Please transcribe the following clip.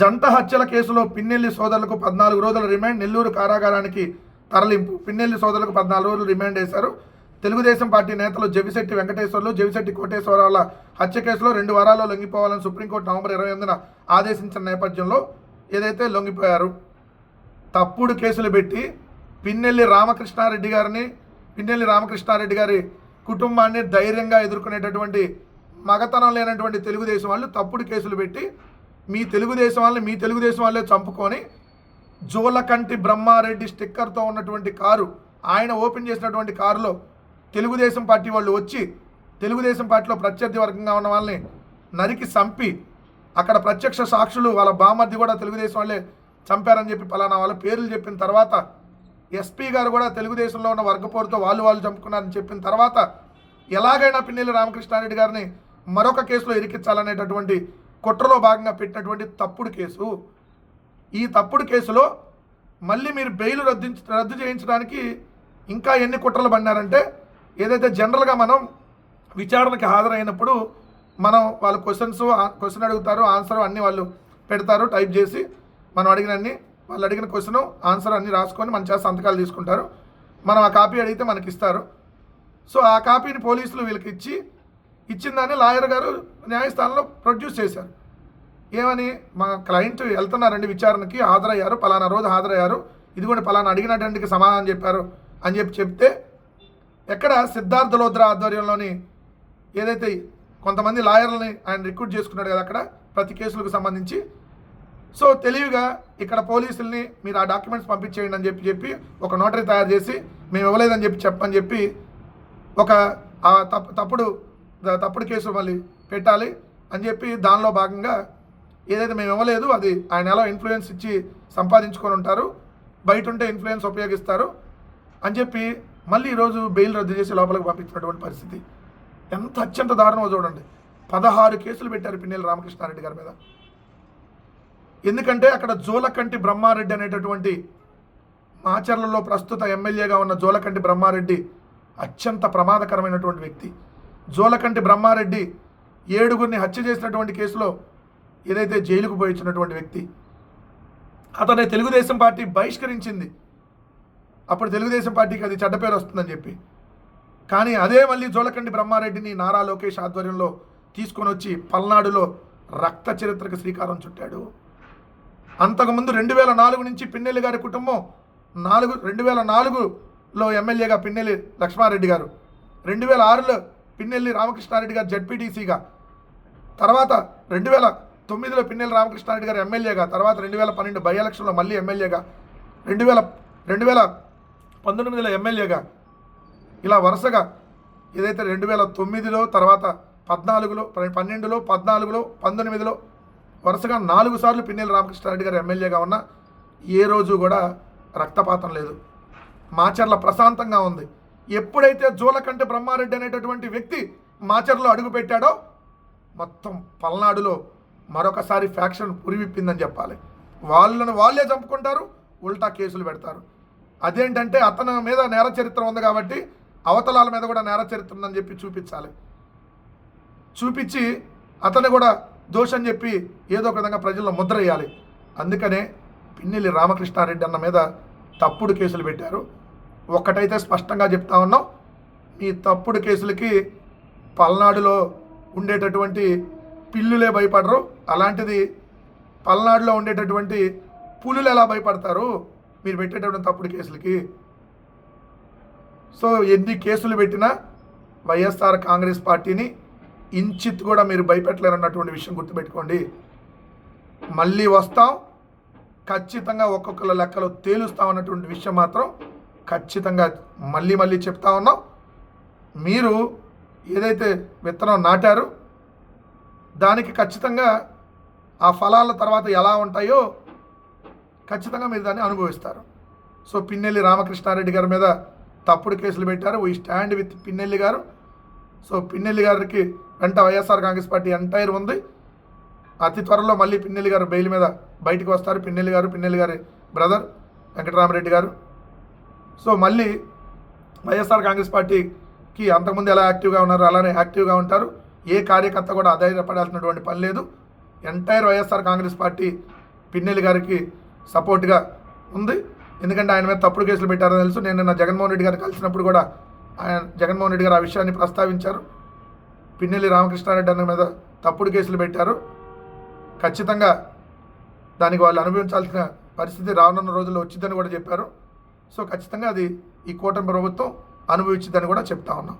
జంట హత్యల కేసులో పిన్నెల్లి సోదరులకు పద్నాలుగు రోజుల రిమాండ్ నెల్లూరు కారాగారానికి తరలింపు. పిన్నెల్లి సోదరులకు పద్నాలుగు రోజులు రిమాండ్ వేశారు. తెలుగుదేశం పార్టీ నేతలు జవిశెట్టి వెంకటేశ్వర్లు జవిశెట్టి కోటేశ్వరరావుల హత్య కేసులో రెండు వారాల్లో లొంగిపోవాలని సుప్రీంకోర్టు నవంబర్ ఇరవై ఎనిమిదిన ఆదేశించిన నేపథ్యంలో ఏదైతే లొంగిపోయారు తప్పుడు కేసులు పెట్టి పిన్నెల్లి రామకృష్ణారెడ్డి గారిని పిన్నెల్లి రామకృష్ణారెడ్డి గారి కుటుంబాన్ని ధైర్యంగా ఎదుర్కొనేటటువంటి మగతనం లేనటువంటి తెలుగుదేశం వాళ్ళు తప్పుడు కేసులు పెట్టి మీ తెలుగుదేశం వాళ్ళని మీ తెలుగుదేశం వాళ్ళే చంపుకొని జోలకంటి బ్రహ్మారెడ్డి స్టిక్కర్తో ఉన్నటువంటి కారు ఆయన ఓపెన్ చేసినటువంటి కారులో తెలుగుదేశం పార్టీ వాళ్ళు వచ్చి తెలుగుదేశం పార్టీలో ప్రత్యర్థి వర్గంగా ఉన్న వాళ్ళని నరికి చంపి అక్కడ ప్రత్యక్ష సాక్షులు వాళ్ళ బామర్ది కూడా తెలుగుదేశం వాళ్ళే చంపారని చెప్పి పలానా వాళ్ళ పేర్లు చెప్పిన తర్వాత ఎస్పీ గారు కూడా తెలుగుదేశంలో ఉన్న వర్గపోరుతో వాళ్ళు వాళ్ళు చంపుకున్నారని చెప్పిన తర్వాత ఎలాగైనా పిన్నెల్లి రామకృష్ణారెడ్డి గారిని మరొక కేసులో ఇరికించాలనేటటువంటి కుట్రలో భాగంగా పెట్టినటువంటి తప్పుడు కేసు. ఈ తప్పుడు కేసులో మళ్ళీ మీరు బెయిల్ రద్దు రద్దు చేయించడానికి ఇంకా ఎన్ని కుట్రలు పడినారంటే ఏదైతే జనరల్గా మనం విచారణకి హాజరైనప్పుడు మనం వాళ్ళ క్వశ్చన్స్ క్వశ్చన్ అడుగుతారు ఆన్సర్ అన్నీ వాళ్ళు పెడతారు టైప్ చేసి మనం అడిగిన అన్ని వాళ్ళు అడిగిన క్వశ్చన్ ఆన్సర్ అన్ని రాసుకొని మన చేత సంతకాలు తీసుకుంటారు. మనం ఆ కాపీ అడిగితే మనకి ఇస్తారు సో ఆ కాపీని పోలీసులు వీళ్ళకి ఇచ్చి ఇచ్చిందని లాయర్ గారు న్యాయస్థానంలో ప్రొడ్యూస్ చేశారు. ఏమని? మా క్లయింట్ వెళ్తున్నారండి విచారణకి హాజరయ్యారు పలానా రోజు హాజరయ్యారు. ఇది కూడా పలానా అడిగినటువంటికి సమాధానం చెప్పారు అని చెప్పి చెప్తే ఎక్కడ సిద్ధార్థ లోద్రా ఆధ్వర్యంలోని ఏదైతే కొంతమంది లాయర్లని ఆయన రిక్రూట్ చేసుకున్నాడు కదా అక్కడ ప్రతి కేసులకు సంబంధించి. సో తెలివిగా ఇక్కడ పోలీసుల్ని మీరు ఆ డాక్యుమెంట్స్ పంపించేయండి అని చెప్పి చెప్పి ఒక నోటరీ తయారు చేసి మేము ఇవ్వలేదని చెప్పి చెప్పని చెప్పి ఒక తప్పు తప్పుడు తప్పుడు కేసు మళ్ళీ పెట్టాలి అని చెప్పి దానిలో భాగంగా ఏదైతే మేము ఇవ్వలేదు అది ఆయన ఎలా ఇన్ఫ్లుయెన్స్ ఇచ్చి సంపాదించుకొని ఉంటారు బయట ఉంటే ఇన్ఫ్లుయెన్స్ ఉపయోగిస్తారు అని చెప్పి మళ్ళీ ఈరోజు బెయిల్ రద్దు చేసి లోపలికి పంపించినటువంటి పరిస్థితి. ఎంత అత్యంత దారుణమో చూడండి. పదహారు కేసులు పెట్టారు పిన్నెల రామకృష్ణారెడ్డి గారి మీద. ఎందుకంటే అక్కడ జోలకంటి బ్రహ్మారెడ్డి అనేటటువంటి మాచర్లలో ప్రస్తుత ఎమ్మెల్యేగా ఉన్న జోలకంటి బ్రహ్మారెడ్డి అత్యంత ప్రమాదకరమైనటువంటి వ్యక్తి. జోలకంటి బ్రహ్మారెడ్డి ఏడుగురిని హత్య చేసినటువంటి కేసులో ఏదైతే జైలుకు పోయించినటువంటి వ్యక్తి అతని తెలుగుదేశం పార్టీ బహిష్కరించింది. అప్పుడు తెలుగుదేశం పార్టీకి అది చెడ్డ పేరు వస్తుందని చెప్పి. కానీ అదే మళ్ళీ జోలకండి బ్రహ్మారెడ్డిని నారా లోకేష్ ఆధ్వర్యంలో తీసుకొని వచ్చి పల్నాడులో రక్త చరిత్రకు శ్రీకారం చుట్టాడు. అంతకుముందు రెండు వేల నాలుగు నుంచి పిన్నెల్లి గారి కుటుంబం నాలుగు రెండు వేల నాలుగులో ఎమ్మెల్యేగా పిన్నెల్లి లక్ష్మారెడ్డి గారు రెండు వేల ఆరులో పిన్నెల్లి రామకృష్ణారెడ్డి గారు జడ్పీటీసీగా. తర్వాత రెండు వేల తొమ్మిదిలో పిన్నెల్లి రామకృష్ణారెడ్డి గారు ఎమ్మెల్యేగా తర్వాత రెండు వేల పన్నెండు బై ఎలక్షన్లో మళ్ళీ ఎమ్మెల్యేగా రెండు వేల రెండు వేల పంతొమ్మిదిలో ఎమ్మెల్యేగా. ఇలా వరుసగా ఏదైతే రెండు వేల తొమ్మిదిలో తర్వాత పద్నాలుగులో పన్నెండులో పద్నాలుగులో పంతొమ్మిదిలో వరుసగా నాలుగు సార్లు పిన్నెల్లి రామకృష్ణారెడ్డి గారు ఎమ్మెల్యేగా ఉన్న ఏ రోజు కూడా రక్తపాతం లేదు. మాచర్ల ప్రశాంతంగా ఉంది. ఎప్పుడైతే జోలకంటి బ్రహ్మారెడ్డి అనేటటువంటి వ్యక్తి మాచర్లో అడుగు పెట్టాడో మొత్తం పల్నాడులో మరొకసారి ఫ్యాక్షన్ పురివిప్పిందని చెప్పాలి. వాళ్ళను వాళ్ళే చంపుకుంటారు ఉల్టా కేసులు పెడతారు. అదేంటంటే అతని మీద నేర చరిత్ర ఉంది కాబట్టి అవతలాల మీద కూడా నేర చరిత్ర ఉందని చెప్పి చూపించాలి. చూపించి అతను కూడా దోషం చెప్పి ఏదో ఒక విధంగా ప్రజల్లో ముద్ర వేయాలి. అందుకనే పిన్నెల్లి రామకృష్ణారెడ్డి అన్న మీద తప్పుడు కేసులు పెట్టారు. ఒక్కటైతే స్పష్టంగా చెప్తా ఉన్నాం. మీ తప్పుడు కేసులకి పల్నాడులో ఉండేటటువంటి పిల్లులే భయపడరు. అలాంటిది పల్నాడులో ఉండేటటువంటి పులులు ఎలా భయపడతారు? మీరు పెట్టేటటువంటి తప్పుడు కేసులకి. సో ఎన్ని కేసులు పెట్టినా వైఎస్ఆర్ కాంగ్రెస్ పార్టీని ఇంచిత్ కూడా మీరు భయపెట్టలేరన్నటువంటి విషయం గుర్తుపెట్టుకోండి. మళ్ళీ వస్తాం. ఖచ్చితంగా ఒక్కొక్కల లెక్కలో తేలుస్తాం అన్నటువంటి విషయం మాత్రం ఖచ్చితంగా మళ్ళీ మళ్ళీ చెప్తా ఉన్నాం. మీరు ఏదైతే విత్తనం నాటారు దానికి ఖచ్చితంగా ఆ ఫలాల తర్వాత ఎలా ఉంటాయో ఖచ్చితంగా మీరు దాన్ని అనుభవిస్తారు. సో పిన్నెల్లి రామకృష్ణారెడ్డి గారి మీద తప్పుడు కేసులు పెట్టారు. వీ స్టాండ్ విత్ పిన్నెల్లి గారు. సో పిన్నెల్లి గారికి వెంట వైఎస్ఆర్ కాంగ్రెస్ పార్టీ ఎంటైర్ ఉంది. అతి త్వరలో మళ్ళీ పిన్నెల్లి గారు బెయిల్ మీద బయటకు వస్తారు. పిన్నెల్లి గారు పిన్నెల్లి గారి బ్రదర్ వెంకటరామరెడ్డి గారు. సో మళ్ళీ వైఎస్ఆర్ కాంగ్రెస్ పార్టీకి అంతకుముందు ఎలా యాక్టివ్గా ఉన్నారో అలానే యాక్టివ్గా ఉంటారు. ఏ కార్యకర్త కూడా అధైర్యపడాల్సినటువంటి పని లేదు. Entire YSR Congress party Pinnelli గారికి సపోర్ట్గా ఉంది. ఎందుకంటే ఆయన మీద తప్పుడు కేసులు పెట్టారని తెలుసు. నేను నిన్న జగన్మోహన్ రెడ్డి గారు కలిసినప్పుడు కూడా ఆయన జగన్మోహన్ రెడ్డి గారు ఆ విషయాన్ని ప్రస్తావించారు. పిన్నెల్లి రామకృష్ణారెడ్డి అన్న మీద తప్పుడు కేసులు పెట్టారు. ఖచ్చితంగా దానికి వాళ్ళు అనుభవించాల్సిన పరిస్థితి రానున్న రోజుల్లో వచ్చిందని కూడా చెప్పారు. సో ఖచ్చితంగా అది ఈ కూటమి ప్రభుత్వం అనుభవించిందని కూడా చెప్తా ఉన్నాం.